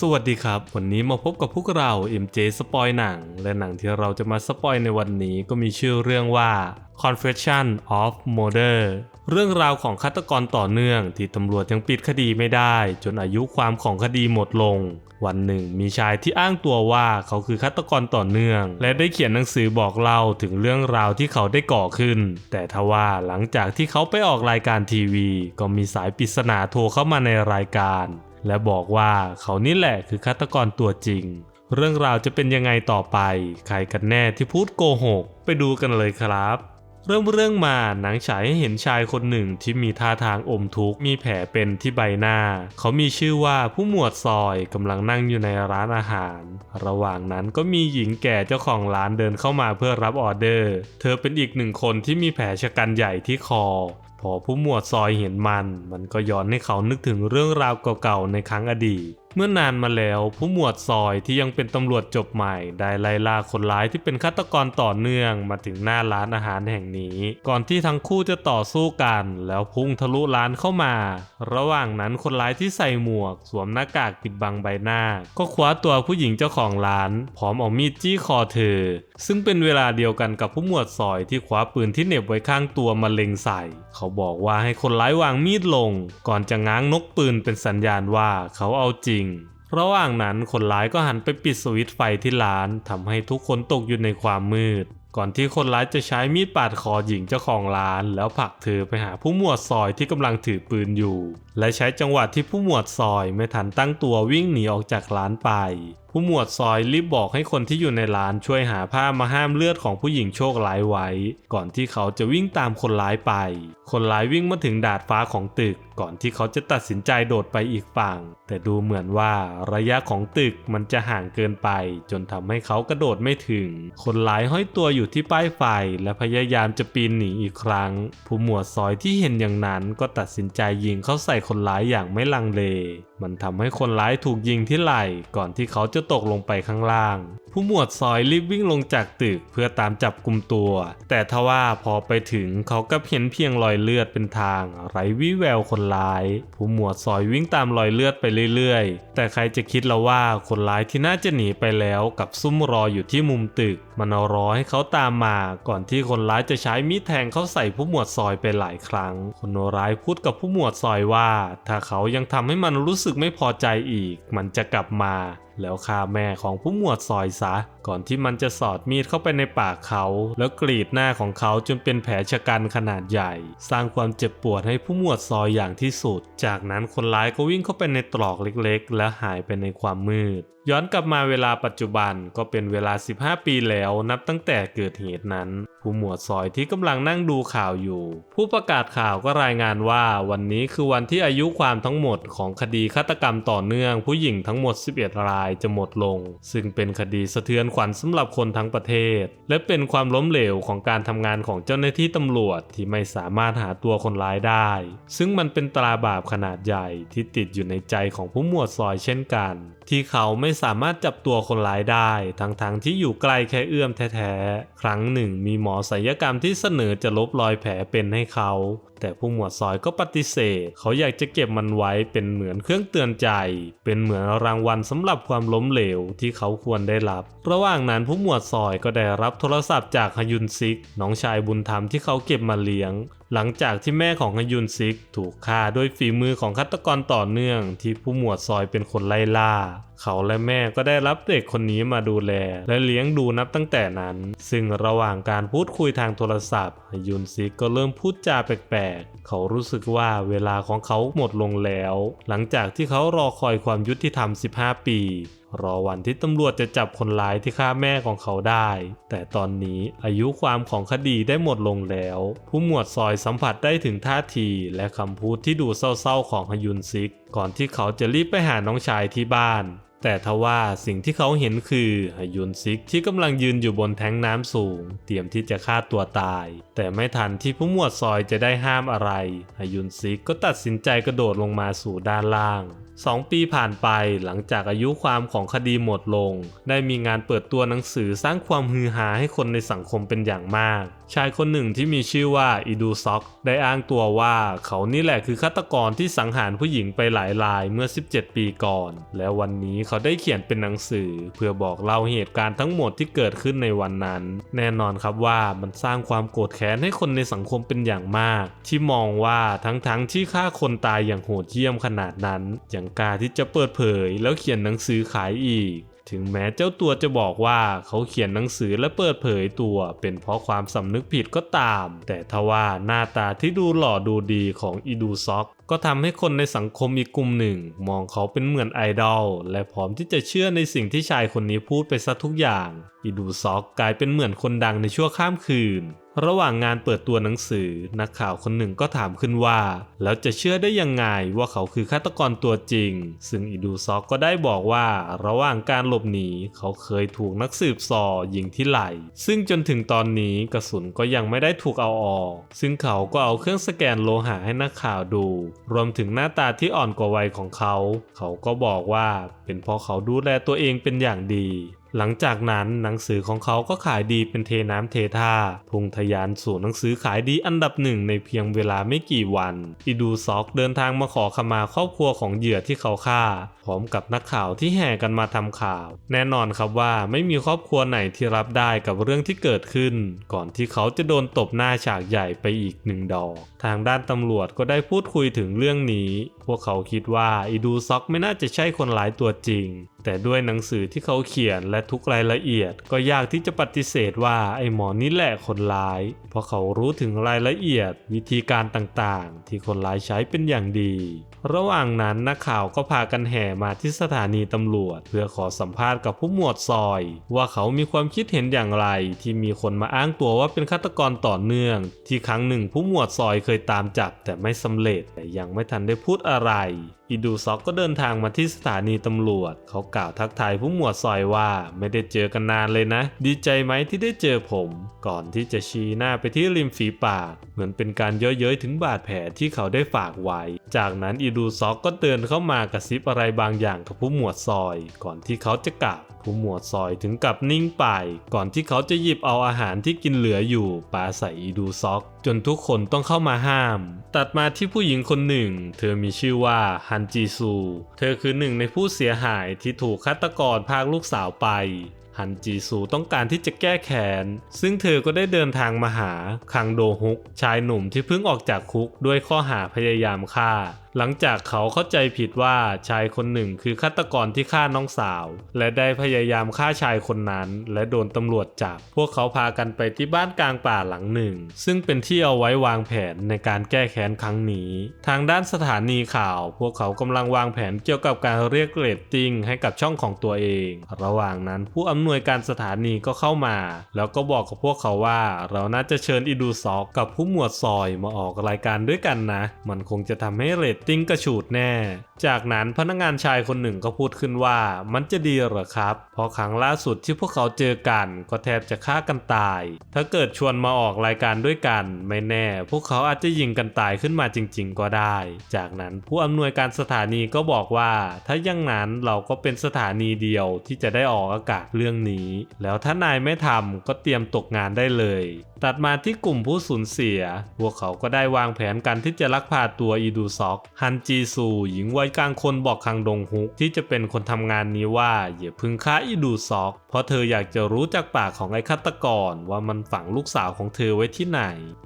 สวัสดีครับ วันนี้มาพบกับพวกเรา MJ สปอยหนัง และหนังที่เราจะมาสปอยในวันนี้ก็มีชื่อเรื่องว่า Confession of Murder เรื่องราวของฆาตกรต่อเนื่องที่ตำรวจยังปิดคดีไม่ได้ จนอายุความของคดีหมดลง วันหนึ่งมีชายที่อ้างตัวว่าเขาคือฆาตกรต่อเนื่อง และได้เขียนหนังสือบอกเล่าถึงเรื่องราวที่เขาได้ก่อขึ้น แต่ทว่าหลังจากที่เขาไปออกรายการทีวี ก็มีสายปริศนาโทรเข้ามาในรายการ และบอกว่าเขานี่แหละคือฆาตกรตัวจริง เรื่องราวจะเป็นยังไงต่อไป ใครกันแน่ที่พูดโกหก ไปดูกันเลยครับ เริ่มเรื่องมาหนังฉายให้เห็นชายคนหนึ่งที่มีท่าทางอมทุกข์มีแผลเป็นที่ใบหน้า เขามีชื่อว่าผู้หมวดซอยกำลังนั่งอยู่ในร้านอาหาร ระหว่างนั้นก็มีหญิงแก่เจ้าของร้านเดินเข้ามาเพื่อรับออเดอร์ เธอเป็นอีกหนึ่งคนที่มีแผลชะกันใหญ่ที่คอ พอผู้หมวดซอยเห็นมัน มันก็ย้อนให้เขานึกถึงเรื่องราวเก่าๆในครั้งอดีต เมื่อนานมาแล้วผู้หมวดซอยที่ยังเป็นตำรวจจบใหม่ ได้ไล่ล่าคนร้ายที่เป็นฆาตกรต่อเนื่องมาถึงหน้าร้านอาหารแห่งนี้ ก่อนที่ทั้งคู่จะต่อสู้กัน แล้วพุ่งทะลุร้านเข้ามา ระหว่างนั้นคนร้ายที่ใส่หมวก สวมหน้ากากปิดบังใบหน้า ก็คว้าตัวผู้หญิงเจ้าของร้าน พร้อมเอามีดจี้คอเธอ ซึ่งเป็นเวลาเดียวกันกับผู้หมวดซอยที่คว้าปืนที่เหน็บไว้ข้างตัวมาเล็งใส่ เขาบอกว่าให้คนร้ายวางมีดลง ก่อนจะง้างนกปืนเป็นสัญญาณว่าเขาเอาจริงระหว่างนั้นคนร้ายก็หันไปปิดสวิตช์ไฟที่ร้านทำให้ทุกคนตกอยู่ในความมืด ก่อนที่คนร้ายจะใช้มีดปาดคอหญิงเจ้าของร้าน แล้วผลักเธอไปหาผู้หมวดซอยที่กำลังถือปืนอยู่และใช้จังหวะที่ผู้หมวดซอยไม่ทันตั้งตัววิ่งหนีออกจากร้านไป ผู้หมวดซอยรีบบอกให้คนที่อยู่ในร้านช่วยหาผ้ามาห้ามเลือดของผู้หญิงโชคร้ายไว้ ก่อนที่เขาจะวิ่งตามคนร้ายไป คนร้ายวิ่งมาถึงดาดฟ้าของตึก ก่อนที่เขาจะตัดสินใจโดดไปอีกฝั่ง แต่ดูเหมือนว่าระยะของตึกมันจะห่างเกินไป จนทำให้เขากระโดดไม่ถึง คนร้ายห้อยตัวอยู่ที่ป้ายไฟ และพยายามจะปีนหนีอีกครั้ง ผู้หมวดซอยที่เห็นอย่างนั้นก็ตัดสินใจยิงเข้าใส่คนร้ายอย่างไม่ลังเล มันทำให้คนร้ายถูกยิงที่ไหล่ก่อนที่เขาจะตกลงไปข้างล่าง ผู้หมวดซอยรีบวิ่งลงจากตึกเพื่อตามจับกลุ่มตัว แต่ทว่าพอไปถึงเขาก็เห็นเพียงรอยเลือดเป็นทาง ไร้วี่แววคนร้าย ผู้หมวดซอยวิ่งตามรอยเลือดไปเรื่อยๆ แต่ใครจะคิดละว่าคนร้ายที่น่าจะหนีไปแล้วกับซุ่มรออยู่ที่มุมตึก มันรอให้เขาตามมา ก่อนที่คนร้ายจะใช้มีดแทงเขาใส่ผู้หมวดซอยไปหลายครั้ง คนร้ายพูดกับผู้หมวดซอยว่า ถ้าเขายังทำให้มันรู้สึกไม่พอใจอีก มันจะกลับมา แล้วฆ่าแม่ของผู้หมวดซอยซะ ก่อนที่มันจะสอดมีดเข้าไปในปากเขา แล้วกรีดหน้าของเขาจนเป็นแผลชะกันขนาดใหญ่ สร้างความเจ็บปวดให้ผู้หมวดซอยอย่างที่สุด จากนั้นคนร้ายก็วิ่งเข้าไปในตรอกเล็กๆ และหายไปในความมืด ย้อนกลับมาเวลาปัจจุบันก็เป็นเวลา 15 ปีแล้วนับตั้งแต่เกิดเหตุนั้น ผู้หมวดซอยที่กำลังนั่งดูข่าวอยู่ ผู้ประกาศข่าวก็รายงานว่าวันนี้คือวันที่อายุความทั้งหมดของคดีฆาตกรรมต่อเนื่องผู้หญิงทั้งหมด 11 รายจะหมดลง ซึ่งเป็นคดีสะเทือนขวัญสำหรับคนทั้งประเทศ และเป็นความล้มเหลวของการทำงานของเจ้าหน้าที่ตำรวจที่ไม่สามารถหาตัวคนร้ายได้ ซึ่งมันเป็นตราบาปขนาดใหญ่ที่ติดอยู่ในใจของผู้หมวดซอยเช่นกัน ที่เขาไม่สามารถจับตัวคนร้ายได้ ทั้งๆทที่อยู่ใกลแค่เอื้อมแท้ๆ ครั้งหนึ่งมีหมอศัลยกรรมที่เสนอจะลบรอยแผลเป็นให้เขา แต่ผู้หมวดซอยก็ปฏิเสธ เขาอยากจะเก็บมันไว้เป็นเหมือนเครื่องเตือนใจ เป็นเหมือนรางวัลสำหรับความล้มเหลวที่เขาควรได้รับ ระหว่างนั้นผู้หมวดซอยก็ได้รับโทรศัพท์จากฮยุนซิกน้องชายบุญธรรมที่เขาเก็บมาเลี้ยง หลังจากที่แม่ของฮยุนซิกถูกฆ่าด้วยฝีมือของฆาตกรต่อเนื่อง ที่ผู้หมวดซอยเป็นคนไล่ล่า เขาและแม่ก็ได้รับเด็กคนนี้มาดูแล และเลี้ยงดูนับตั้งแต่นั้น ซึ่งระหว่างการพูดคุยทางโทรศัพท์ฮยุนซิกก็เริ่มพูดจาแปลกๆ เขารู้สึกว่าเวลาของเขาหมดลงแล้ว หลังจากที่เขารอคอยความยุติธรรม 15 ปี รอวันที่ตำรวจจะจับคนร้ายที่ฆ่าแม่ของเขาได้ แต่ตอนนี้อายุความของคดีได้หมดลงแล้ว ผู้หมวดซอยสัมผัสได้ถึงท่าทีและคำพูดที่ดูเศร้าๆของฮยุนซิก ก่อนที่เขาจะรีบไปหาน้องชายที่บ้านแต่ทว่าสิ่งที่เขาเห็นคือฮยุนซิกที่กำลังยืนอยู่บนแท้งน้ำสูง เตรียมที่จะฆ่าตัวตาย แต่ไม่ทันที่ผู้หมวดซอยจะได้ห้ามอะไรฮยุนซิกก็ตัดสินใจกระโดดลงมาสู่ด้านล่าง 2 ปีผ่านไปหลังจากอายุความของคดีหมดลง ได้มีงานเปิดตัวหนังสือสร้างความฮือฮาให้คนในสังคมเป็นอย่างมาก ชายคนหนึ่งที่มีชื่อว่าอีดูซ็อกได้อ้างตัวว่าเขานี่แหละคือฆาตกรที่สังหารผู้หญิงไปหลายรายเมื่อ 17 ปีก่อน และวันนี้เขาได้เขียนเป็นหนังสือ เพื่อบอกเล่าเหตุการณ์ทั้งหมดที่เกิดขึ้นในวันนั้น แน่นอนครับว่ามันสร้างความโกรธแค้นให้คนในสังคมเป็นอย่างมาก ที่มองว่าทั้งๆที่ฆ่าคนตายอย่างโหดเยี่ยมขนาดนั้นยังกล้าที่จะเปิดเผย แล้วเขียนหนังสือขายอีก ถึงแม้เจ้าตัวจะบอกว่าเขาเขียนหนังสือและเปิดเผยตัว เป็นเพราะความสำนึกผิดก็ตาม แต่ทว่าหน้าตาที่ดูหล่อดูดีของอีดูซ็อกก็ทำให้คนในสังคมอีกกลุ่มหนึ่ง มองเขาเป็นเหมือนไอดอลและพร้อมที่จะเชื่อในสิ่งที่ชายคนนี้พูดไปซะทุกอย่างอีดูซ็อกกลายเป็นเหมือนคนดังในชั่วข้ามคืน ระหว่างงานเปิดตัวหนังสือ นักข่าวคนหนึ่งก็ถามขึ้นว่า แล้วจะเชื่อได้ยังไงว่าเขาคือฆาตกรตัวจริง ซึ่งอีดูซอกก็ได้บอกว่า ระหว่างการหลบหนีเขาเคยถูกนักสืบซอยิงที่ไหล่ซึ่งจนถึงตอนนี้กระสุนก็ยังไม่ได้ถูกเอาออก ซึ่งเขาก็เอาเครื่องสแกนโลหะให้นักข่าวดู รวมถึงหน้าตาที่อ่อนกว่าวัยของเขา เขาก็บอกว่าเป็นเพราะเขาดูแลตัวเองเป็นอย่างดี หลังจากนั้นหนังสือของเขาก็ขายดีเป็นเทน้ำเทท่าพุ่งทะยานสู่หนังสือขายดีอันดับหนึ่งในเพียงเวลาไม่กี่วันอีดูซอกเดินทางมาขอขมาครอบครัวของเหยื่อที่เขาฆ่า พร้อมกับนักข่าวที่แห่กันมาทำข่าว แน่นอนครับว่าไม่มีครอบครัวไหนที่รับได้กับเรื่องที่เกิดขึ้น ก่อนที่เขาจะโดนตบหน้าฉากใหญ่ไปอีกหนึ่งดอก ทางด้านตำรวจก็ได้พูดคุยถึงเรื่องนี้ พวกเขาคิดว่าอีดูซอกไม่น่าจะใช่คนร้ายตัวจริง แต่ด้วยหนังสือที่เขาเขียนและทุกรายละเอียด ก็ยากที่จะปฏิเสธว่าไอ้หมอนี่แหละคนร้าย เพราะเขารู้ถึงรายละเอียด วิธีการต่างๆ ที่คนร้ายใช้เป็นอย่างดี ระหว่างนั้นนักข่าวก็พากันแห่มาที่สถานีตำรวจ เพื่อขอสัมภาษณ์กับผู้หมวดซอย ว่าเขามีความคิดเห็นอย่างไร ที่มีคนมาอ้างตัวว่าเป็นฆาตกรต่อเนื่อง ที่ครั้งหนึ่งผู้หมวดซอยเคยตามจับแต่ไม่สำเร็จแต่ยังไม่ทันได้พูดอะไร อีดูซอกก็เดินทางมาที่สถานีตำรวจ เขากล่าวทักทายผู้หมวดซอยว่าไม่ได้เจอกันนานเลยนะ ดีใจไหมที่ได้เจอผม ก่อนที่จะชี้หน้าไปที่ริมฝีปาก เหมือนเป็นการเย้ยเย้ยถึงบาดแผลที่เขาได้ฝากไว้ จากนั้นอีดูซอกก็เดินเข้ามากระซิบอะไรบางอย่างกับผู้หมวดซอย ก่อนที่เขาจะกลับ ผู้หมวดซอยถึงกับนิ่งไปก่อนที่เขาจะหยิบเอาอาหารที่กินเหลืออยู่ปาใส่อีดูซอก จนทุกคนต้องเข้ามาห้าม ตัดมาที่ผู้หญิงคนหนึ่ง เธอมีชื่อว่าฮันจีซู เธอคือหนึ่งในผู้เสียหายที่ถูกฆาตกรพากลูกสาวไปฮันจีซูต้องการที่จะแก้แค้น ซึ่งเธอก็ได้เดินทางมาหาคังโดฮุก ชายหนุ่มที่เพิ่งออกจากคุกด้วยข้อหาพยายามฆ่า หลังจากเขาเข้าใจผิดว่าชายคนหนึ่งคือฆาตกรที่ฆ่าน้องสาว และได้พยายามฆ่าชายคนนั้น และโดนตำรวจจับ พวกเขาพากันไปที่บ้านกลางป่าหลังหนึ่ง ซึ่งเป็นที่เอาไว้วางแผนในการแก้แค้นครั้งนี้ ทางด้านสถานีข่าว พวกเขากำลังวางแผนเกี่ยวกับการเรียกเรตติ้งให้กับช่องของตัวเอง ระหว่างนั้นผู้อำนวยการสถานีก็เข้ามา แล้วก็บอกกับพวกเขาว่า เราน่าจะเชิญอีดูซอกกับผู้หมวดซอยมาออกรายการด้วยกันนะ มันคงจะทำให้เรตติ้งกระฉูดแน่ จากนั้นพนักงานชายคนหนึ่งก็พูดขึ้นว่ามันจะดีเหรอครับเพราะครั้งล่าสุดที่พวกเขาเจอกันก็แทบจะฆ่ากันตาย ถ้าเกิดชวนมาออกรายการด้วยกัน ไม่แน่ พวกเขาอาจจะยิงกันตายขึ้นมาจริง ๆ ก็ได้ จากนั้นผู้อำนวยการสถานีก็บอกว่า ถ้าอย่างนั้นเราก็เป็นสถานีเดียวที่จะได้ออกอากาศเรื่องนี้ แล้วถ้านายไม่ทำก็เตรียมตกงานได้เลยตัดมาที่กลุ่มผู้สูญเสีย พวกเขาก็ได้วางแผนกันที่จะลักพาตัวอีดูซอกฮันจีซู หญิงวัยกลางคนบอกคังดงฮุกที่จะเป็นคนทำงานนี้ว่าอย่าพึ่งฆ่าอีดูซอก เพราะเธออยากจะรู้จากปากของไอ้ฆาตกรว่ามันฝังลูกสาวของเธอไว้ที่ไหน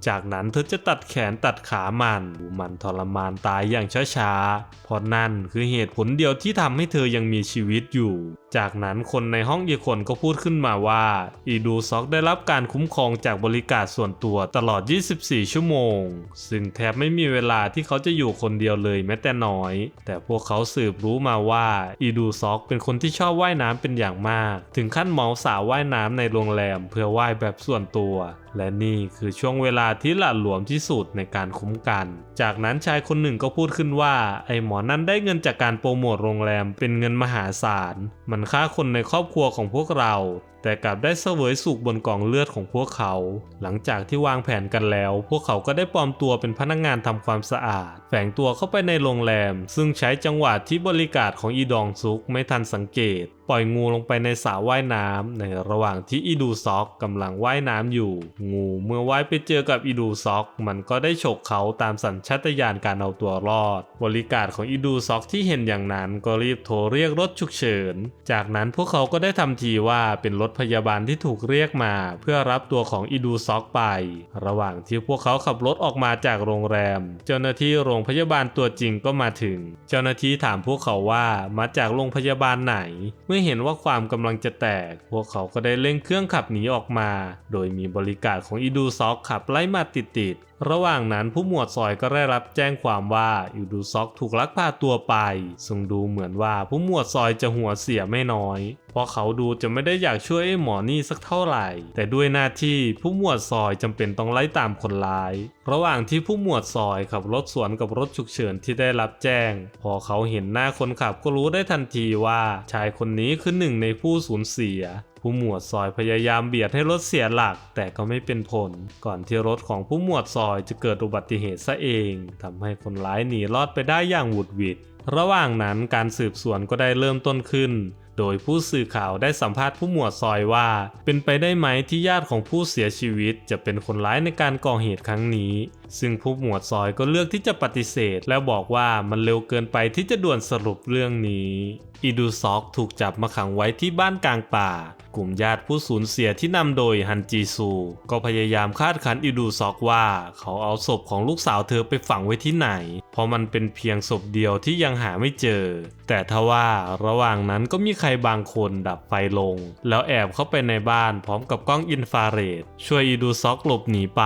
จากนั้นเธอจะตัดแขนตัดขามันดูมันทรมานตายอย่างช้าๆเพราะนั่นคือเหตุผลเดียวที่ทำให้เธอยังมีชีวิตอยู่ จากนั้นคนในห้องอีกคนก็พูดขึ้นมาว่า อีดูซอกได้รับการคุ้มครองจากบริการส่วนตัวตลอด 24 ชั่วโมง ซึ่งแทบไม่มีเวลาที่เขาจะอยู่คนเดียวเลยแม้แต่น้อย แต่พวกเขาสืบรู้มาว่าอีดูซอกเป็นคนที่ชอบว่ายน้ำเป็นอย่างมาก ถึงขั้นเหมาสาวว่ายน้ำในโรงแรมเพื่อว่ายแบบส่วนตัว และนี่คือช่วงเวลาที่หละหลวมที่สุดในการคุ้มกัน จากนั้นชายคนหนึ่งก็พูดขึ้นว่า ไอหมอนั้นได้เงินจากการโปรโมทโรงแรมเป็นเงินมหาศาล มันฆ่าคนในครอบครัวของพวกเรา แต่กลับได้เสวยสุขบนกองเลือดของพวกเขา หลังจากที่วางแผนกันแล้ว พวกเขาก็ได้ปลอมตัวเป็นพนักงานทำความสะอาด แฝงตัวเข้าไปในโรงแรม ซึ่งใช้จังหวะที่บริการของอีดองซุกไม่ทันสังเกต ปล่อยงูลงไปในสระว่ายน้ำในระหว่างที่อีดูซอกกำลังว่ายน้ำอยู่ งูเมื่อว่ายไปเจอกับอีดูซอก มันก็ได้ฉกเขาตามสัญชาตญาณการเอาตัวรอด บริการของอีดูซอกที่เห็นอย่างนั้นก็รีบโทรเรียกรถฉุกเฉิน จากนั้นพวกเขาก็ได้ทำทีว่าเป็นรถพยาบาลที่ถูกเรียกมา เพื่อรับตัวของอีดูซอกไป ระหว่างที่พวกเขาขับรถออกมาจากโรงแรม เจ้าหน้าที่โรงพยาบาลตัวจริงก็มาถึง เจ้าหน้าที่ถามพวกเขาว่ามาจากโรงพยาบาลไหนเมื่อเห็นว่าความกำลังจะแตก พวกเขาก็ได้เร่งเครื่องขับหนีออกมา โดยมีบริการของอีดูซอกขับไล่มาติดๆระหว่างนั้นผู้หมวดซอยก็ได้รับแจ้งความว่าอีดูซอกถูกลักพาตัวไป ซึ่งดูเหมือนว่าผู้หมวดซอยจะหัวเสียไม่น้อย เพราะเขาดูจะไม่ได้อยากช่วยไอ้หมอนี่สักเท่าไหร่ แต่ด้วยหน้าที่ผู้หมวดซอยจำเป็นต้องไล่ตามคนร้าย ระหว่างที่ผู้หมวดซอยขับรถสวนกับรถฉุกเฉินที่ได้รับแจ้ง พอเขาเห็นหน้าคนขับก็รู้ได้ทันทีว่าชายคนนี้คือหนึ่งในผู้สูญเสีย ผู้หมวดซอยพยายามเบียดให้รถเสียหลัก แต่ก็ไม่เป็นผล ก่อนที่รถของผู้หมวดซอยจะเกิดอุบัติเหตุซะเองทำให้คนร้ายหนีรอดไปได้อย่างหวุดหวิดระหว่างนั้นการสืบสวนก็ได้เริ่มต้นขึ้น โดยผู้สื่อข่าวได้สัมภาษณ์ผู้หมวดซอยว่า เป็นไปได้ไหมที่ญาติของผู้เสียชีวิต จะเป็นคนร้ายในการก่อเหตุครั้งนี้ ซึ่งผู้หมวดซอยก็เลือกที่จะปฏิเสธ และบอกว่ามันเร็วเกินไปที่จะด่วนสรุปเรื่องนี้อีดูซอกถูกจับมาขังไว้ที่บ้านกลางป่า กลุ่มญาติผู้สูญเสียที่นำโดยฮันจีซู ก็พยายามคาดคันอีดูซอกว่า เขาเอาศพของลูกสาวเธอไปฝังไว้ที่ไหน เพราะมันเป็นเพียงศพเดียวที่ยังหาไม่เจอ แต่ทว่าระหว่างนั้นก็มีใครบางคนดับไฟลง แล้วแอบเข้าไปในบ้านพร้อมกับกล้องอินฟราเรดช่วยอีดูซอกหลบหนีไป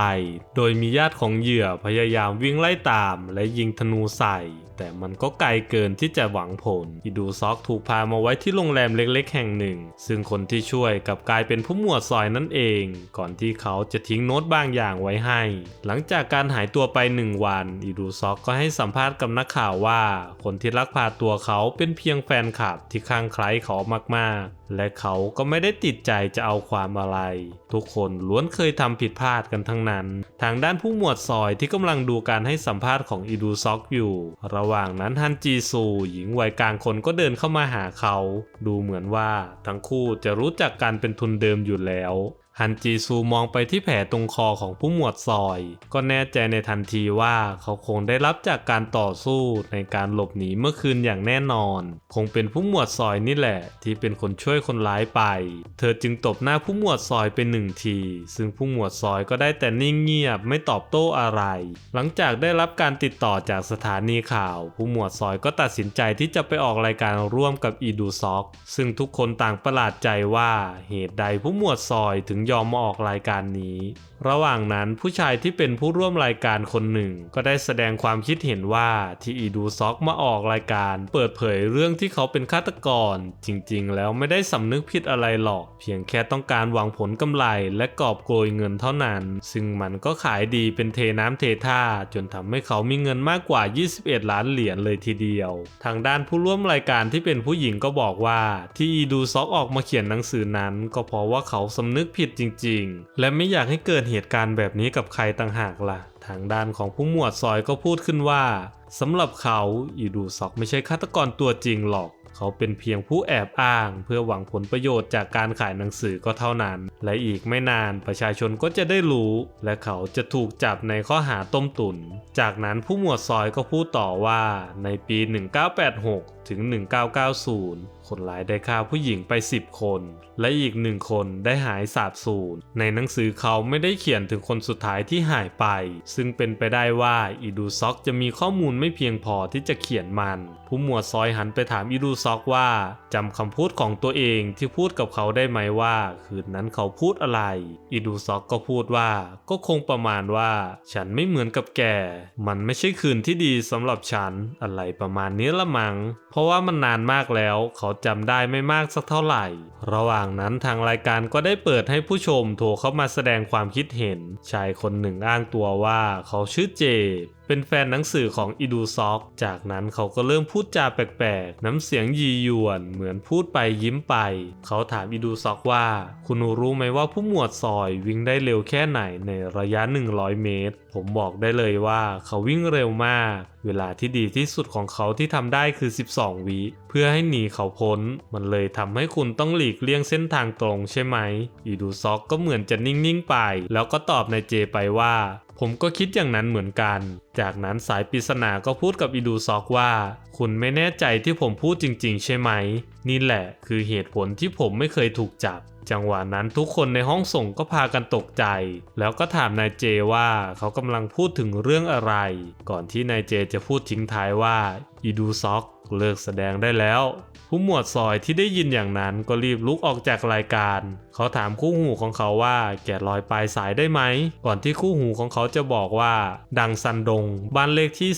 โดยมีญาติของเหยื่อพยายามวิ่งไล่ตาม และยิงธนูใส่แต่มันก็ไกลเกินที่จะหวังผลอีดูซอกถูกพามาไว้ที่โรงแรมเล็กๆ แห่งหนึ่ง ซึ่งคนที่ช่วยวยกับกลายเป็นผู้หมวดซอยนั่นเอง ก่อนที่เขาจะทิ้งโน้ตบางอย่างไว้ให้ หลังจากการหายตัวไปหนึ่งวันอีดูซอกก็ให้สัมภาษณ์กับนักข่าวว่า คนที่ลักพาตัวเขาเป็นเพียงแฟนคลับที่ข้างใคล้เขามากๆ และเขาก็ไม่ได้ติดใจจะเอาความอะไร ทุกคนล้วนเคยทำผิดพลาดกันทั้งนั้น ทางด้านผู้หมวดซอยที่กำลังดูการให้สัมภาษณ์ของอีดูซอกอยู่ ระหว่างนั้นฮันจีซู หญิงวัยกลางคนก็เดินเข้ามาหาเขา ดูเหมือนว่าทั้งคู่จะรู้จักกันเป็นทุนเดิมอยู่แล้ว ฮันจีซูมองไปที่แผลตรงคอของผู้หมวดซอย ก็แน่ใจในทันทีว่าเขาคงได้รับจากการต่อสู้ในการหลบหนีเมื่อคืนอย่างแน่นอน คงเป็นผู้หมวดซอยนี่แหละ ที่เป็นคนช่วยคนร้ายไป เธอจึงตบหน้าผู้หมวดซอยเป็นหนึ่งที ซึ่งผู้หมวดซอยก็ได้แต่นิ่งเงียบไม่ตอบโต้อะไร หลังจากได้รับการติดต่อจากสถานีข่าว ผู้หมวดซอยก็ตัดสินใจที่จะไปออกรายการร่วมกับอีดูซอกซึ่งทุกคนต่างประหลาดใจว่าเหตุใดผู้หมวดซอยถึงยอมมาออกรายการนี้ ระหว่างนั้นผู้ชายที่เป็นผู้ร่วมรายการคนหนึ่ง ก็ได้แสดงความคิดเห็นว่าที่อีดูซอกมาออกรายการ เปิดเผยเรื่องที่เขาเป็นฆาตกร จริงๆ แล้วไม่ได้สำนึกผิดอะไรหรอก เพียงแค่ต้องการหวังผลกำไรและกอบโกยเงินเท่านั้น ซึ่งมันก็ขายดีเป็นเทน้ำเทท่า จนทำให้เขามีเงินมากกว่า 21 ล้านเหรียญเลยทีเดียว ทางด้านผู้ร่วมรายการที่เป็นผู้หญิงก็บอกว่าที่อีดูซอกออกมาเขียนหนังสือนั้น ก็เพราะว่าเขาสำนึกผิดจริง ๆ และไม่อยากให้เกิดเหตุการณ์แบบนี้กับใครต่างหากล่ะ ทางด้านของผู้หมวดซอยก็พูดขึ้นว่าสำหรับเขาอีดูซอกไม่ใช่ฆาตกรตัวจริงหรอก เขาเป็นเพียงผู้แอบอ้าง เพื่อหวังผลประโยชน์จากการขายหนังสือก็เท่านั้น และอีกไม่นานประชาชนก็จะได้รู้ และเขาจะถูกจับในข้อหาต้มตุน จากนั้นผู้หมวดซอยก็พูดต่อว่าในปี 1986 ถึง 1990 คนร้ายได้ฆ่าผู้หญิงไป 10 คน และอีกหนึ่งคนได้หายสาบสูญ ในหนังสือเขาไม่ได้เขียนถึงคนสุดท้ายที่หายไป ซึ่งเป็นไปได้ว่าอีดูซอกจะมีข้อมูลไม่เพียงพอที่จะเขียนมัน ผู้หมวดซอยหันไปถามอีดูซอกว่าจำคำพูดของตัวเองที่พูดกับเขาได้ไหมว่า คืนนั้นเขาพูดอะไรอีดูซอกก็พูดว่าก็คงประมาณว่า ฉันไม่เหมือนกับแก มันไม่ใช่คืนที่ดีสำหรับฉันอะไรประมาณนี้ละมัง้งเพราะว่ามันนานมากแล้ว เขาจำได้ไม่มากสักเท่าไหร่ ระหว่างนั้นทางรายการก็ได้เปิดให้ผู้ชมโทรเข้ามาแสดงความคิดเห็น ชายคนหนึ่งอ้างตัวว่าเขาชื่อเจ เป็นแฟนหนังสือของอีดูซอกจากนั้นเขาก็เริ่มพูดจาแปลกๆ น้ำเสียงยียวน เหมือนพูดไปยิ้มไป เขาถามอีดูซอกว่า คุณรู้ไหมว่าผู้หมวดซอยวิ่งได้เร็วแค่ไหนในระยะ 100 เมตร ผมบอกได้เลยว่าเขาวิ่งเร็วมาก เวลาที่ดีที่สุดของเขาที่ทำได้คือ 12 วิเพื่อให้หนีเขาพ้น มันเลยทำให้คุณต้องหลีกเลี่ยงเส้นทางตรงใช่ไหม อีดูซอกก็เหมือนจะนิ่งๆไป แล้วก็ตอบนายเจไปว่า ผมก็คิดอย่างนั้นเหมือนกัน จากนั้นสายปริศนาก็พูดกับอีดูซอกว่า คุณไม่แน่ใจที่ผมพูดจริง ๆ ใช่ไหม นี่แหละคือเหตุผลที่ผมไม่เคยถูกจับ จังหวะนั้นทุกคนในห้องส่งก็พากันตกใจ แล้วก็ถามนายเจว่าเขากำลังพูดถึงเรื่องอะไร ก่อนที่นายเจจะพูดทิ้งท้ายว่าอีดูซอก เลิกแสดงได้แล้ว ผู้หมวดซอยที่ได้ยินอย่างนั้นก็รีบลุกออกจากรายการ เขาถามคู่หูของเขาว่าแกะรอยปลายสายได้ไหม ก่อนที่คู่หูของเขาจะบอกว่า ดังซันดง บ้านเลขที่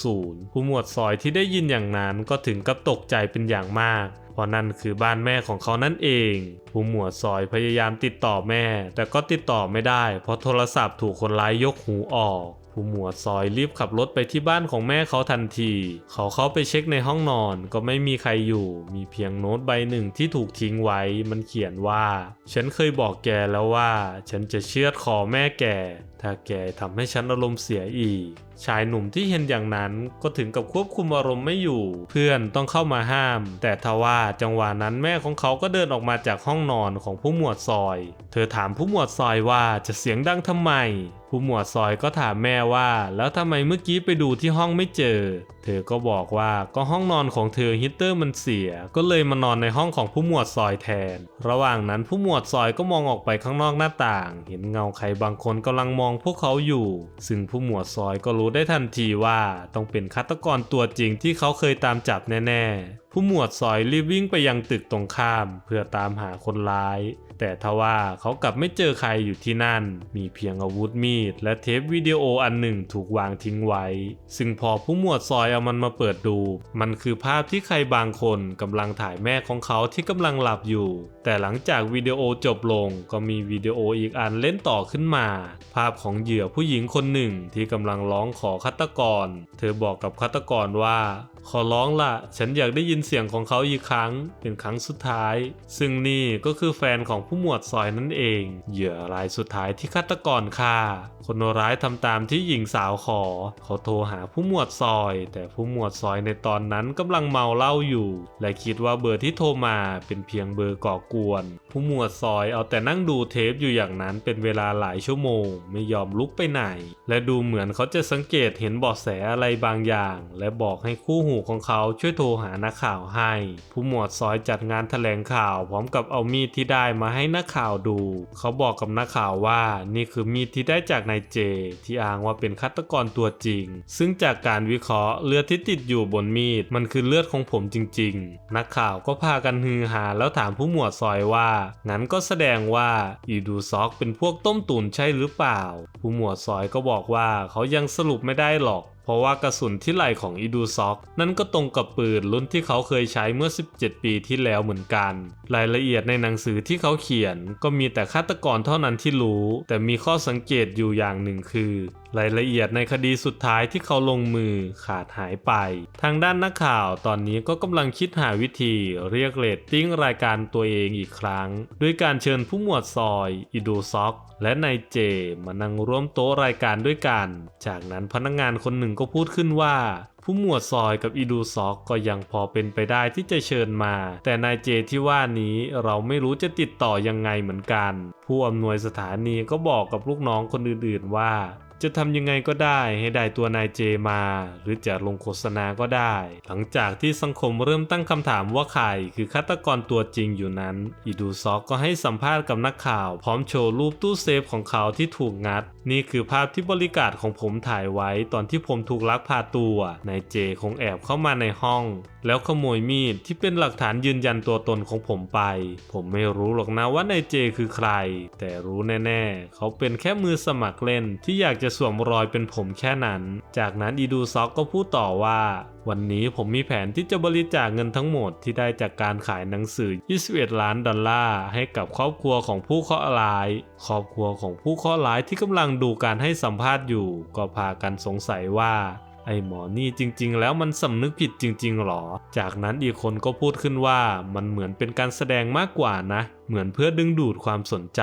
260 ผู้หมวดซอยที่ได้ยินอย่างนั้นก็ถึงกับตกใจเป็นอย่างมากเพราะนั่นคือบ้านแม่ของเขานั่นเอง ผู้หมวดซอยพยายามติดต่อแม่ แต่ก็ติดต่อไม่ได้ เพราะโทรศัพท์ถูกคนร้ายยกหูออก ผู้หมวดซอยรีบขับรถไปที่บ้านของแม่เขาทันที เขาเข้าไปเช็คในห้องนอนก็ไม่มีใครอยู่ มีเพียงโน้ตใบหนึ่งที่ถูกทิ้งไว้ มันเขียนว่า ฉันเคยบอกแกแล้วว่า ฉันจะเชือดคอแม่แก ถ้าแกทำให้ฉันอารมณ์เสียอีก ชายหนุ่มที่เห็นอย่างนั้นก็ถึงกับควบคุมอารมณ์ไม่อยู่ เพื่อนต้องเข้ามาห้าม แต่ทว่าจังหวะนั้นแม่ของเขาก็เดินออกมาจากห้องนอนของผู้หมวดซอย เธอถามผู้หมวดซอยว่าจะเสียงดังทำไม ผู้หมวดซอยก็ถามแม่ว่า แล้วทำไมเมื่อกี้ไปดูที่ห้องไม่เจอ เธอก็บอกว่าก็ห้องนอนของเธอฮีตเตอร์มันเสีย ก็เลยมานอนในห้องของผู้หมวดซอยแทน ระหว่างนั้นผู้หมวดซอยก็มองออกไปข้างนอกหน้าต่าง เห็นเงาใครบางคนกำลังมองพวกเขาอยู่ ซึ่งผู้หมวดซอยก็รู้ได้ทันทีว่าต้องเป็นฆาตกรตัวจริงที่เขาเคยตามจับแน่ ๆ ผู้หมวดซอยรีบวิ่งไปยังตึกตรงข้าม เพื่อตามหาคนร้าย แต่ทว่าเขากลับไม่เจอใครอยู่ที่นั่น มีเพียงอาวุธมีด และเทปวิดีโออันหนึ่งถูกวางทิ้งไว้ ซึ่งพอผู้หมวดซอยเอามันมาเปิดดู มันคือภาพที่ใครบางคนกำลังถ่ายแม่ของเขาที่กำลังหลับอยู่ แต่หลังจากวิดีโอจบลงก็มีวิดีโออีกอันเล่นต่อขึ้นมา ภาพของเหยื่อผู้หญิงคนหนึ่งที่กำลังร้องขอฆาตกร เธอบอกกับฆาตกรว่า ขอร้องละฉันอยากได้ยินเสียงของเขาอีกครั้ง เป็นครั้งสุดท้าย ซึ่งนี่ก็คือแฟนของผู้หมวดซอยนั่นเอง เหยื่อรายสุดท้ายที่ฆาตกรฆ่า คนร้ายทำตามที่หญิงสาวขอ เขาโทรหาผู้หมวดซอย แต่ผู้หมวดซอยในตอนนั้นกำลังเมาเหล้าอยู่ และคิดว่าเบอร์ที่โทรมาเป็นเพียงเบอร์ก่อกวน ผู้หมวดซอยเอาแต่นั่งดูเทปอยู่อย่างนั้นเป็นเวลาหลายชั่วโมง ไม่ยอมลุกไปไหน และดูเหมือนเขาจะสังเกตเห็นเบาะแสอะไรบางอย่าง และบอกให้คู่หูของเขาช่วยโทรหานักข่าวให้ ผู้หมวดซอยจัดงานแถลงข่าวพร้อมกับเอามีดที่ได้มาให้นักข่าวดู เขาบอกกับนักข่าวว่านี่คือมีดที่ได้จากนายเจ ที่อ้างว่าเป็นฆาตกรตัวจริง ซึ่งจากการวิเคราะห์เลือดที่ติดอยู่บนมีดมันคือเลือดของผมจริง ๆ นักข่าวก็พากันฮือฮาแล้วถามผู้หมวดซอยว่า งั้นก็แสดงว่าอีดูซอกเป็นพวกต้มตุ๋นใช่หรือเปล่า ผู้หมวดซอยก็บอกว่าเขายังสรุปไม่ได้หรอก เพราะว่ากระสุนที่ไหล่ของอีดูซอกนั้นก็ตรงกับปืนรุ่นที่เขาเคยใช้เมื่อ 17 ปีที่แล้วเหมือนกัน รายละเอียดในหนังสือที่เขาเขียน ก็มีแต่ฆาตกรเท่านั้นที่รู้ แต่มีข้อสังเกตอยู่อย่างหนึ่งคือ รายละเอียดในคดีสุดท้ายที่เขาลงมือขาดหายไป ทางด้านนักข่าวตอนนี้ก็กำลังคิดหาวิธีเรียกเรตติ้งรายการตัวเองอีกครั้ง ด้วยการเชิญผู้หมวดซอยอีดูซอกและนายเจมานั่งร่วมโต๊ะรายการด้วยกัน จากนั้นพนักงานคนหนึ่งก็พูดขึ้นว่าผู้หมวดซอยกับอีดูซอกก็ยังพอเป็นไปได้ที่จะเชิญมา แต่นายเจที่ว่านี้เราไม่รู้จะติดต่อยังไงเหมือนกัน ผู้อำนวยสถานีก็บอกกับลูกน้องคนอื่นๆว่า จะทำยังไงก็ได้ให้ได้ตัวนายเจมา หรือจะลงโฆษณาก็ได้ หลังจากที่สังคมเริ่มตั้งคำถามว่าใครคือฆาตกรตัวจริงอยู่นั้นอีดูซอกก็ให้สัมภาษณ์กับนักข่าว พร้อมโชว์รูปตู้เซฟของเขาที่ถูกงัด นี่คือภาพที่บริการของผมถ่ายไว้ตอนที่ผมถูกลักพาตัวนายเจคงแอบเข้ามาในห้อง แล้วขโมยมีดที่เป็นหลักฐานยืนยันตัวตนของผมไป ผมไม่รู้หรอกนะว่านายเจคือใคร แต่รู้แน่ๆ เขาเป็นแค่มือสมัครเล่นที่อยากจะสวมรอยเป็นผมแค่นั้น จากนั้นอีดูซอกก็พูดต่อว่า วันนี้ผมมีแผนที่จะบริจาคเงินทั้งหมดที่ได้จากการขายหนังสือ 21 ล้านดอลลาร์ให้กับครอบครัวของผู้เคราะห์ร้าย ครอบครัวของผู้เคราะห์ร้ายที่กำลังดูการให้สัมภาษณ์อยู่ ก็พากันสงสัยว่าไอ้หมอนี่จริงๆ แล้วมันสำนึกผิดจริงๆหรอ จากนั้นอีกคนก็พูดขึ้นว่ามันเหมือนเป็นการแสดงมากกว่านะ เหมือนเพื่อดึงดูดความสนใจ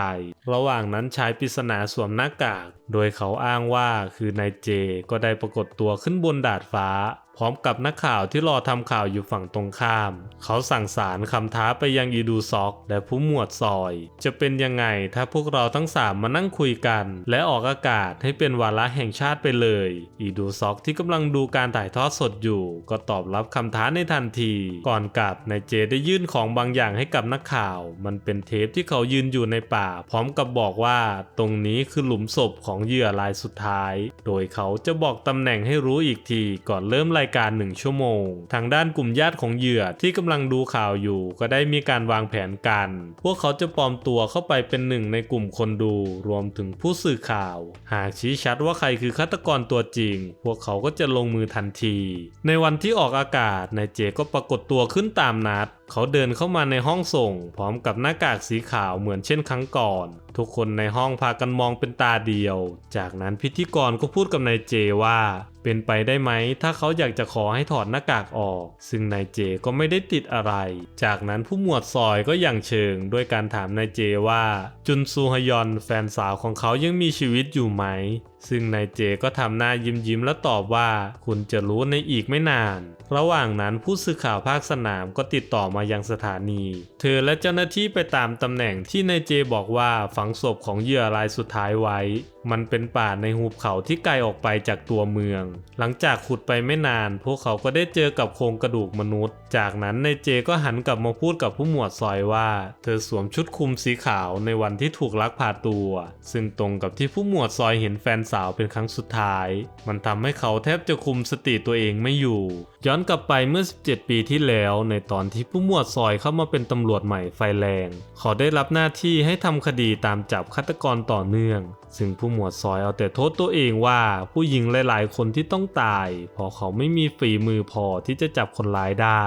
ระหว่างนั้นชายปริศนาสวมหน้ากาก โดยเขาอ้างว่าคือนายเจก็ได้ปรากฏตัวขึ้นบนดาดฟ้า พร้อมกับนักข่าวที่รอทำข่าวอยู่ฝั่งตรงข้าม เขาสั่งสารคำท้าไปยังอีดูซอก และผู้หมวดซอย จะเป็นยังไงถ้าพวกเราทั้งสามมานั่งคุยกัน และออกอากาศให้เป็นวาระแห่งชาติไปเลย อีดูซอกที่กำลังดูการถ่ายทอดสดอยู่ ก็ตอบรับคำท้าในทันที ก่อนกลับนายเจได้ยื่นของบางอย่างให้กับนักข่าว มันเป็นเทปที่เขายืนอยู่ในป่า พร้อมกับบอกว่าตรงนี้คือหลุมศพของเหยื่อรายสุดท้าย โดยเขาจะบอกตำแหน่งให้รู้อีกทีก่อนเริ่มรายการหนึ่งชั่วโมง ทางด้านกลุ่มญาติของเหยื่อที่กำลังดูข่าวอยู่ ก็ได้มีการวางแผนกัน พวกเขาจะปลอมตัวเข้าไปเป็นหนึ่งในกลุ่มคนดูรวมถึงผู้สื่อข่าว หากชี้ชัดว่าใครคือฆาตกรตัวจริง พวกเขาก็จะลงมือทันที ในวันที่ออกอากาศนายเจก็ปรากฏตัวขึ้นตามนัด เขาเดินเข้ามาในห้องส่ง พร้อมกับหน้ากากสีขาวเหมือนเช่นครั้งก่อน ทุกคนในห้องพากันมองเป็นตาเดียว จากนั้นพิธีกรก็พูดกับนายเจว่า เป็นไปได้ไหม ถ้าเขาอยากจะขอให้ถอดหน้ากากออก ซึ่งนายเจก็ไม่ได้ติดอะไร จากนั้นผู้หมวดซอยก็อย่างเชิงด้วยการถามนายเจว่า จุนซูฮยอนแฟนสาวของเขายังมีชีวิตอยู่ไหม ซึ่งนายเจก็ทำหน้ายิ้มยิ้มและตอบว่า คุณจะรู้ในอีกไม่นาน ระหว่างนั้นผู้สื่อข่าวภาคสนามก็ติดต่อมายังสถานี เธอและเจ้าหน้าที่ไปตามตำแหน่งที่นายเจบอกว่าฝัังศพของเหยื่อรายสุดท้ายไว้ มันเป็นป่าในหุบเขาที่ไกลออกไปจากตัวเมือง หลังจากขุดไปไม่นาน พวกเขาก็ได้เจอกับโครงกระดูกมนุษย์ จากนั้นนายเจก็หันกลับมาพูดกับผู้หมวดซอยว่า เธอสวมชุดคลุมสีขาวในวันที่ถูกลักพาตัว ซึ่งตรงกับที่ผู้หมวดซอยเห็นแฟนสาวเป็นครั้งสุดท้าย มันทำให้เขาแทบจะคุมสติตัวเองไม่อยู่ ย้อนกลับไปเมื่อ 17 ปีที่แล้ว ในตอนที่ผู้หมวดซอยเข้ามาเป็นตำรวจใหม่ไฟแรง เขาได้รับหน้าที่ให้ทำคดีตามจับฆาตกรต่อเนื่อง ซึ่งผู้หมวดซอยเอาแต่โทษตัวเองว่าผู้หญิงหลายๆ คนที่ต้องตายเพราะเขาไม่มีฝีมือพอที่จะจับคนร้ายได้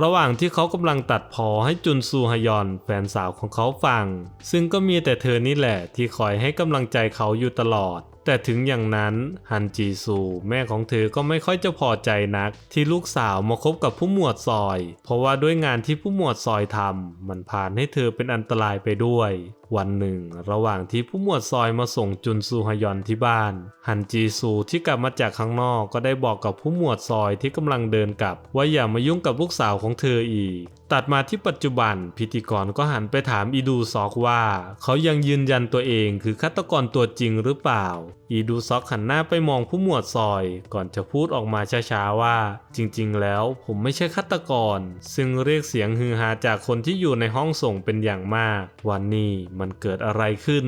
ระหว่างที่เขากำลังตัดพอให้จุนซูฮยอนแฟนสาวของเขาฟัง ซึ่งก็มีแต่เธอนี่แหละที่คอยให้กำลังใจเขาอยู่ตลอด แต่ถึงอย่างนั้นฮันจีซู แม่ของเธอก็ไม่ค่อยจะพอใจนัก ที่ลูกสาวมาคบกับผู้หมวดซอย เพราะว่าด้วยงานที่ผู้หมวดซอยทำมันผ่านให้เธอเป็นอันตรายไปด้วย วันหนึ่ง ระหว่างที่ผู้หมวดซอยมาส่งจุนซูฮยอนที่บ้านฮันจีซูที่กลับมาจากข้างนอกก็ได้บอกกับผู้หมวดซอยที่กำลังเดินกลับ ว่าอย่ามายุ่งกับลูกสาวของเธออีก ตัดมาที่ปัจจุบัน พิธีกรก็หันไปถามอีดูซอกว่า เขายังยืนยันตัวเองคือฆาตกรตัวจริงหรือเปล่าอีดูซอกหันหน้าไปมองผู้หมวดซอย ก่อนจะพูดออกมาช้าๆว่า จริงๆ แล้วผมไม่ใช่ฆาตกร ซึ่งเรียกเสียงฮือฮาจากคนที่อยู่ในห้องส่งเป็นอย่างมาก วันนี้มันเกิดอะไรขึ้น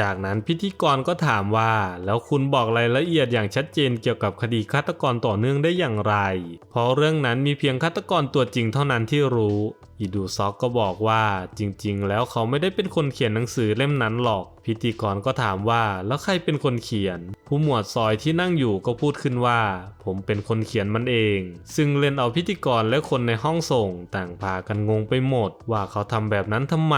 จากนั้นพิธีกรก็ถามว่า แล้วคุณบอกรายละเอียดอย่างชัดเจนเกี่ยวกับคดีฆาตกรต่อเนื่องได้อย่างไร เพราะเรื่องนั้นมีเพียงฆาตกรตัวจริงเท่านั้นที่รู้ อีดูซอกก็บอกว่าจริงๆ แล้วเขาไม่ได้เป็นคนเขียนหนังสือเล่มนั้นหรอก พิธีกรก็ถามว่าแล้วใครเป็นคนเขียน ผู้หมวดซอยที่นั่งอยู่ก็พูดขึ้นว่า ผมเป็นคนเขียนมันเอง ซึ่งเล่นเอาพิธีกรและคนในห้องส่ง ต่างพากันงงไปหมด ว่าเขาทำแบบนั้นทำไม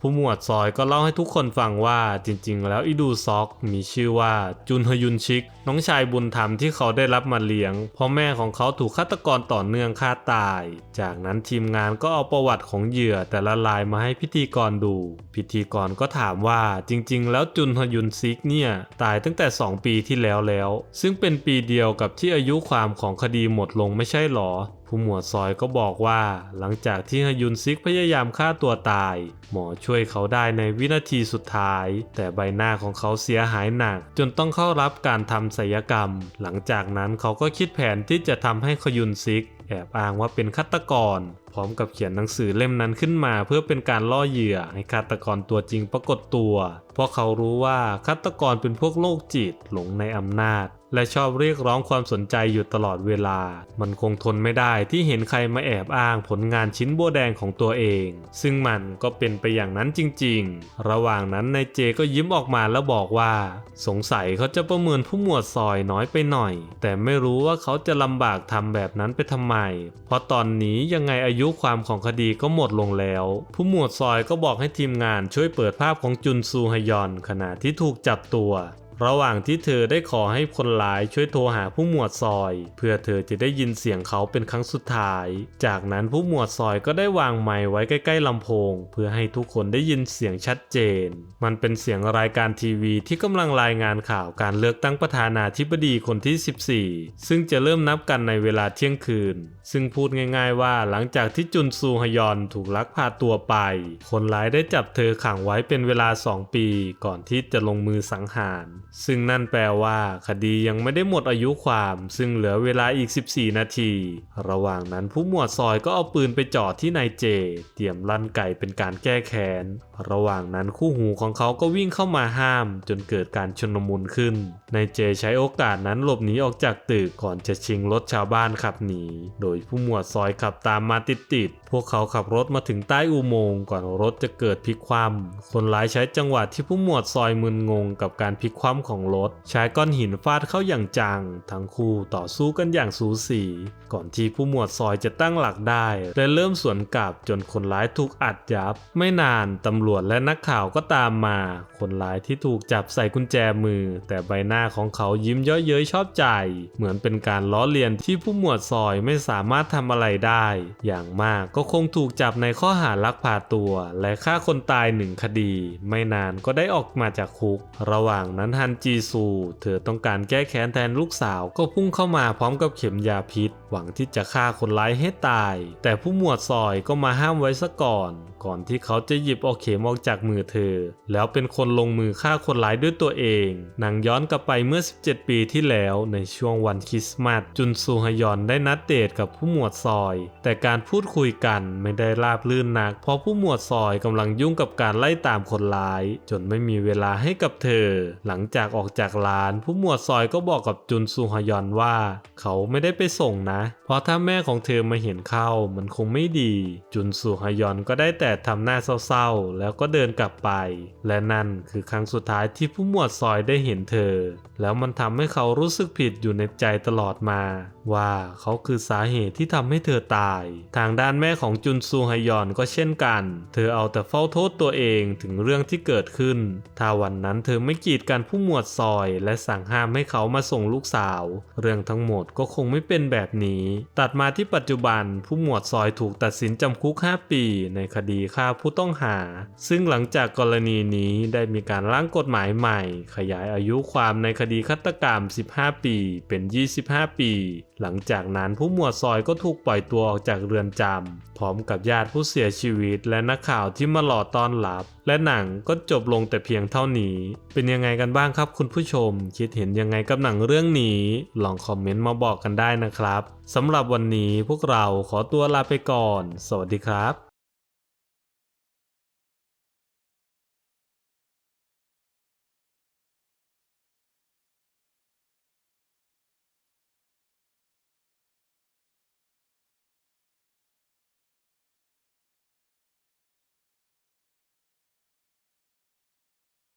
ผู้หมวดซอยก็เล่าให้ทุกคนฟังว่าจริงๆ แล้วอีดูซอกมีชื่อว่าจุนฮยุนชิก น้องชายบุญธรรมที่เขาได้รับมาเลี้ยงเพราะแม่ของเขาถูกฆาตกรต่อเนื่องฆ่าตาย จากนั้นทีมงานก็เอาประวัติของเหยื่อแต่ละรายมาให้พิธีกรดู พิธีกรก็ถามว่าจริงๆ แล้วจุนฮยุนซิกเนี่ยตายตั้งแต่ 2 ปีที่แล้วแล้ว ซึ่งเป็นปีเดียวกับที่อายุความของคดีหมดลงไม่ใช่หรอผู้หมวดซอยก็บอกว่า หลังจากที่ฮยุนซิกพยายามฆ่าตัวตาย หมอช่วยเขาได้ในวินาทีสุดท้าย แต่ใบหน้าของเขาเสียหายหนัก จนต้องเข้ารับการทำศัลยกรรม หลังจากนั้นเขาก็คิดแผนที่จะทำให้ฮยุนซิก แอบอ้างว่าเป็นฆาตกร พร้อมกับเขียนหนังสือเล่มนั้นขึ้นมา เพื่อเป็นการล่อเหยื่อให้ฆาตกรตัวจริงปรากฏตัว เพราะเขารู้ว่าฆาตกรเป็นพวกโรคจิตหลงในอำนาจ และชอบเรียกร้องความสนใจอยู่ตลอดเวลา มันคงทนไม่ได้ที่เห็นใครมาแอบอ้างผลงานชิ้นโบวแดงของตัวเอง ซึ่งมันก็เป็นไปอย่างนั้นจริงๆ ระหว่างนั้นนายเจก็ยิ้มออกมาแล้วบอกว่า สงสัยเขาจะประเมินผู้หมวดซอยน้อยไปหน่อย แต่ไม่รู้ว่าเขาจะลำบากทำแบบนั้นไปทำไม เพราะตอนนี้ยังไงอายุความของคดีก็หมดลงแล้ว ผู้หมวดซอยก็บอกให้ทีมงานช่วยเปิดภาพของจุนซูฮยอนขณะที่ถูกจับตัว ระหว่างที่เธอได้ขอให้คนร้ายช่วยโทรหาผู้หมวดซอย เพื่อเธอจะได้ยินเสียงเขาเป็นครั้งสุดท้าย จากนั้นผู้หมวดซอยก็ได้วางไมค์ไว้ใกล้ๆลำโพง เพื่อให้ทุกคนได้ยินเสียงชัดเจน มันเป็นเสียงรายการทีวีที่กำลังรายงานข่าวการเลือกตั้งประธานาธิบดีคนที่ 14 ซึ่งจะเริ่มนับกันในเวลาเที่ยงคืน ซึ่งพูดง่าย ๆ ว่าหลังจากที่จุนซูฮยอนถูกลักพาตัวไป คนร้ายได้จับเธอขังไว้เป็นเวลา 2 ปี ก่อนที่จะลงมือสังหาร ซึ่งนั่นแปลว่าคดียังไม่ได้หมดอายุความ ซึ่งเหลือเวลาอีก 14 นาที ระหว่างนั้นผู้หมวดซอยก็เอาปืนไปจ่อที่นายเจ เตรียมลั่นไก่เป็นการแก้แค้น ระหว่างนั้นคู่หูของเขาก็วิ่งเข้ามาห้าม จนเกิดการชนมุนขึ้น นายเจใช้โอกาสนั้นหลบหนีออกจากตึกก่อนจะชิงรถชาวบ้านขับหนี โดยผู้หมวดซอยขับตามมาติดๆพวกเขาขับรถมาถึงใต้อุโมงค์ก่อนรถจะเกิดพลิกคว่ำคนร้ายใช้จังหวะที่ผู้หมวดซอยมึนงงกับการพลิกคว่ำของรถ ใช้ก้อนหินฟาดเข้าอย่างจัง ทั้งคู่ต่อสู้กันอย่างสูสี ก่อนที่ผู้หมวดซอยจะตั้งหลักได้ และเริ่มสวนกลับจนคนร้ายถูกอัดยับ ไม่นานตำรวจและนักข่าวก็ตามมา คนร้ายที่ถูกจับใส่กุญแจมือ แต่ใบหน้าของเขายิ้มเยาะเย้ยชอบใจ เหมือนเป็นการล้อเลียนที่ผู้หมวดซอยไม่สามารถทำอะไรได้ อย่างมากก็คงถูกจับในข้อหาลักพาตัวและฆ่าคนตายหนึ่งคดี ไม่นานก็ได้ออกมาจากคุก ระหว่างนั้นฮันจีซู เธอต้องการแก้แค้นแทนลูกสาวก็พุ่งเข้ามาพร้อมกับเข็มยาพิษ หวังที่จะฆ่าคนร้ายให้ตาย แต่ผู้หมวดซอยก็มาห้ามไว้ซะก่อน ก่อนที่เขาจะหยิบเอาเข็มออกจากมือเธอ แล้วเป็นคนลงมือฆ่าคนร้ายด้วยตัวเองหนังย้อนกลับไปเมื่อ 17 ปีที่แล้วในช่วงวันคริสต์มาสจุนซูฮยอนได้นัดเดทกับผู้หมวดซอย แต่การพูดคุยกันไม่ได้ราบรื่นนัก เพราะผู้หมวดซอยกำลังยุ่งกับการไล่ตามคนร้าย จนไม่มีเวลาให้กับเธอ หลังจากออกจากร้าน ผู้หมวดซอยก็บอกกับจุนซูฮยอนว่า เขาไม่ได้ไปส่งนะ เพราะถ้าแม่ของเธอมาเห็นเข้ามันคงไม่ดี จุนซูฮยอนก็ได้แต่ทำหน้าเศร้าๆ แล้วก็เดินกลับไป และนั่นคือครั้งสุดท้ายที่ผู้หมวดซอยได้เห็นเธอ แล้วมันทำให้เขารู้สึกผิดอยู่ในใจตลอดมา ว่าเขาคือสาเหตุที่ทำให้เธอตาย ทางด้านแม่ของจุนซูฮยอนก็เช่นกัน เธอเอาแต่เฝ้าโทษตัวเองถึงเรื่องที่เกิดขึ้น ถ้าวันนั้นเธอไม่กีดกันผู้หมวดซอย และสั่งห้ามให้เขามาส่งลูกสาว เรื่องทั้งหมดก็คงไม่เป็นแบบนี้ ตัดมาที่ปัจจุบันผู้หมวดซอยถูกตัดสินจำคุก 5 ปี ในคดีฆ่าผู้ต้องหา ซึ่งหลังจากกรณีนี้ได้มีการร่างกฎหมายใหม่ ขยายอายุความในคดีฆาตกรรม 15 ปี เป็น 25 ปีหลังจากนั้นผู้หมวดซอยก็ถูกปล่อยตัวออกจากเรือนจำพร้อมกับญาติผู้เสียชีวิต และนักข่าวที่มารอต้อนรับ และหนังก็จบลงแต่เพียงเท่านี้ เป็นยังไงกันบ้างครับคุณผู้ชม คิดเห็นยังไงกับหนังเรื่องนี้ ลองคอมเมนต์มาบอกกันได้นะครับสำหรับวันนี้พวกเราขอตัวลาไปก่อน สวัสดีครับ